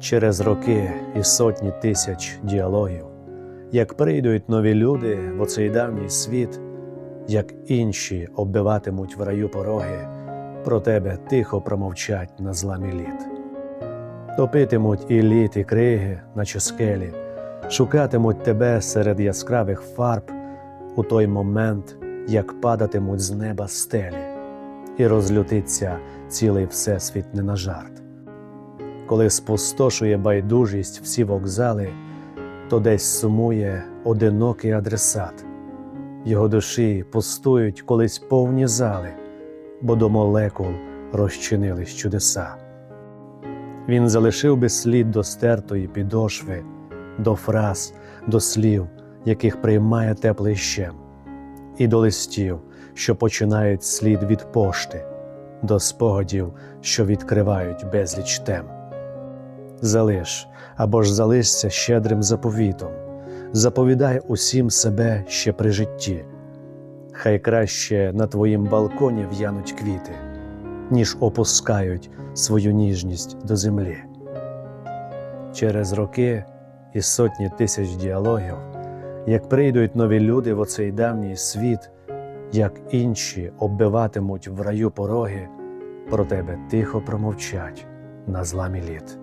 Через роки і сотні тисяч діалогів, як прийдуть нові люди в оцей давній світ, як інші оббиватимуть в раю пороги, про тебе тихо промовчать на зламі літ. Топитимуть і літ, і криги, наче скелі, шукатимуть тебе серед яскравих фарб у той момент, як падатимуть з неба стелі, і розлютиться цілий всесвіт не на жарт. Коли спустошує байдужість всі вокзали, то десь сумує одинокий адресат. Його душі пустують колись повні зали, бо до молекул розчинились чудеса. Він залишив би слід до стертої підошви, до фраз, до слів, яких приймає теплий щем, і до листів, що починають слід від пошти, до спогадів, що відкривають безліч тем. Залиш або ж залишся щедрим заповітом, заповідай усім себе ще при житті. Хай краще на твоїм балконі в'януть квіти, ніж опускають свою ніжність до землі. Через роки і сотні тисяч діалогів, як прийдуть нові люди в оцей давній світ, як інші оббиватимуть в раю пороги, про тебе тихо промовчать на зламі літ.